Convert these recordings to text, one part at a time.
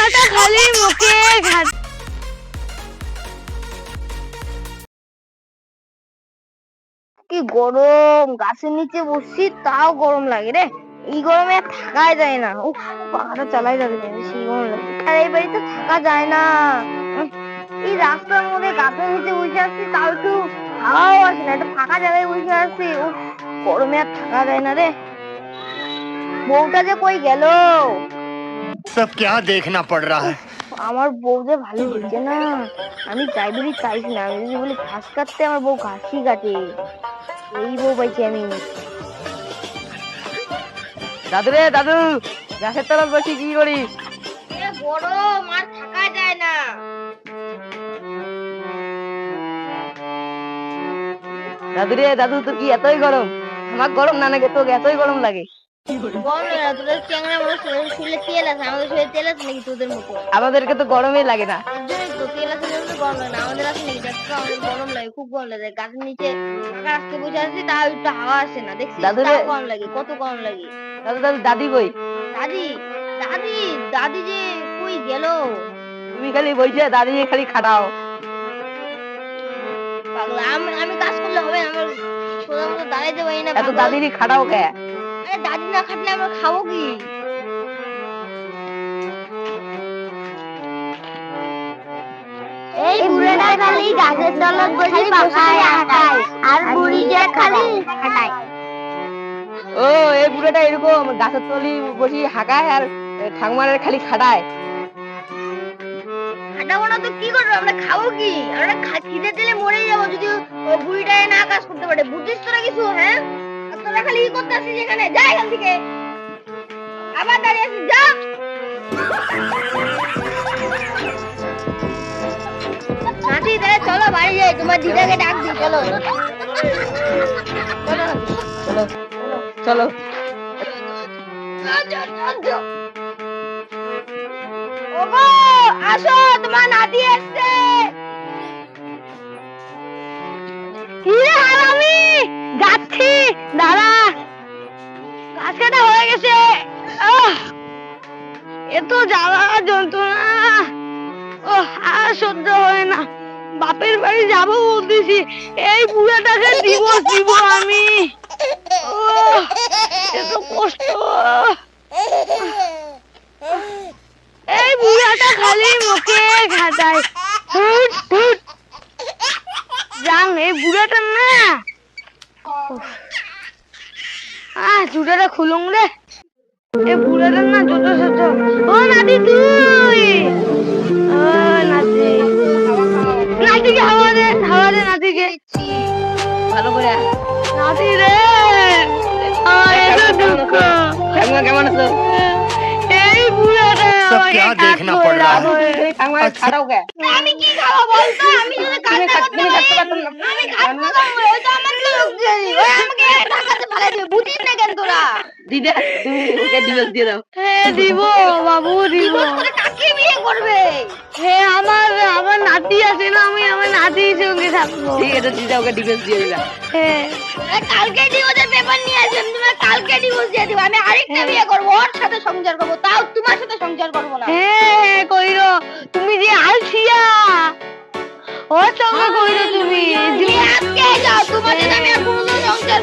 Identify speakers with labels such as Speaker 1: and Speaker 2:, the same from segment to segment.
Speaker 1: বুড়াটা খালি মুখে কি গরম, গাছের নিচে বসছি, তাও গরম লাগে রে। এই গরমে থাকাই যায় না। উফ, পাখাটা চালাই যাবে সেই গরম আর এই বাড়িতে থাকা যায় না। এই রাস্তার মধ্যে গাছের নিচে বসে আছি, তাও একটু হাওয়াও আসে না। একটু ফাঁকা জায়গায় বসে আছি। ও গরমে আর থাকা যায় না রে। বউটা যে কই গেল?
Speaker 2: সব কে দেখনা পড় রা হ্যায়
Speaker 1: আমার বউ যে ভালো হয়েছে না। আমি চাই বলি চাইছি না। আমি যদি বলি ঘাস কাটতে আমার বউ ঘাসই কাটে। এই বউ পাইছি আমি।
Speaker 3: দাদু রে দাদু গাছের তলায় বসে কি করিস?
Speaker 1: বড় মার থাকা যায় না।
Speaker 3: দাদু রে দাদু তোর কি এতই গরম? আমার গরম না নাকি তোকে এতই গরম লাগে। আমাদেরকে তো গরমই লাগে না।
Speaker 1: খুব গরম লাগে। গাছের নিচে বসে আছি তাও একটু হাওয়া আসে
Speaker 3: দাদু রে-
Speaker 1: তাও গরম লাগে কত গরম লাগে।
Speaker 3: দাদু দাদু দাদি কই?
Speaker 1: দাদি দাদি দাদি যে কই গেল?
Speaker 3: তুমি খালি বইছে দাদি খালি খাটাও।
Speaker 1: পাগলা আমি আমি কাজ করলে হবে আমার সোজা মতো দাঁড়াইতে পারি না
Speaker 3: এত। দাদিরই খাটাও কে?
Speaker 1: আরে দাদি না খাটলে আমরা খাব কি?
Speaker 4: এই বুড়োটা খালি গাছের তলত বসে পাখায় হাঁটায় আর বুড়িটা খালি। হাঁটায়
Speaker 3: ও এই বুড়োটা এরকম গাছের তলি বসে হাঁকায় আর ঠাকুমারের খালি খাটায়।
Speaker 1: খাটাবো না তো কি করব? আমরা খাব কি? আমরা খিদে দিলে মরেই যাব যদি ওই বুড়িটায় না কাজ করতে পারে। বুঝিস তোরা কিছু হ্যাঁ? তোরা খালি ই করতে আসিস এখানে যা এখান থেকে। আবার দাঁড়িয়ে আছিস যা। নাতি তাহলে চলো বাড়ি যাই তোমার দিদাকে ডাক দিই চলো।
Speaker 3: চলো। চলো।
Speaker 1: ওগো আসো তোমার নাতি এসছে। কি রে যাচ্ছি দাঁড়া। গাছ কাটা হয়ে গেছে। এত জ্বালা, যন্ত্রণা। ও আর সহ্য হয় না। বাপের বাড়ি যাব বলতেছি। এই বুড়াটাকে দিব দিব আমি। এত কষ্ট। এই বুড়াটা খালি মুখে ঘাটায়। জান এই বুড়াটা না। আহ জুতাটা খুলুন রে এই বুড়াটা না যত শত ও নাতি তুই ও নাতি নাতিকে হাওয়া দে হাওয়া দে নাতিকে
Speaker 3: ভালো করে
Speaker 1: নাতি রে আমার এত দুঃখ
Speaker 3: ঠাকুমা কেমন আছো
Speaker 1: এই বুড়াটা
Speaker 2: सब
Speaker 1: আমাকে
Speaker 2: क्या
Speaker 1: কাজ
Speaker 2: देखना
Speaker 1: করে
Speaker 2: पड़ रहा है
Speaker 1: রাখবে।
Speaker 3: এই ঠাকুমা খাটাও কে
Speaker 1: আমি কি খাব বলতো আমি যদি
Speaker 3: তুমি
Speaker 1: কাজটা
Speaker 3: খাট-
Speaker 1: করতে
Speaker 3: তুমি
Speaker 1: পারি,
Speaker 3: কাটতে পারতাম না।
Speaker 1: আমি কাটতে পারব, ওই তো আমাকে লোক বুঝিস না কেন তোরা?
Speaker 3: দিদা তুমি ওকে ডিভোর্স দিয়ে দাও।
Speaker 1: হ্যাঁ দিব বাবু দিব। কাকে বিয়ে করবে? হ্যাঁ আমার আমার নাতি আছে না আমি আমার নাতির সঙ্গে থাকব।
Speaker 3: ঠিক আছে দিদা ওকে ডিভোর্স দিয়ে দিলাম।
Speaker 1: হ্যাঁ কালকে ডিভোর্সের পেপার নিয়ে আসবেন তোমার কালকে ডিভোর্স দিয়ে দিব। আমি আরেকটা বিয়ে করব ওর সাথে সংসার করব তাও তোমার সাথে সংসার করব না। হ্যাঁ কইরো তুমি যে আলছিয়া ওর সঙ্গে কইরো তুমি তুমি আজকে যাও তোমার আমি আর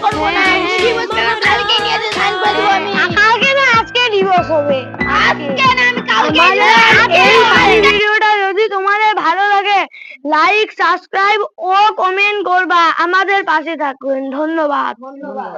Speaker 1: করব না। ডিভোর্স পেপার কালকে নিয়ে এসে সাইন করে দিব আমি। কালকে না আজকে ডিভোর্স হবে। আজকে না আমি কালকে এই ভিডিওটা যদি তোমাদের ভালো লাগে লাইক সাবস্ক্রাইব ও কমেন্ট করবা। আমাদের পাশে থাকুন। ধন্যবাদ। ধন্যবাদ।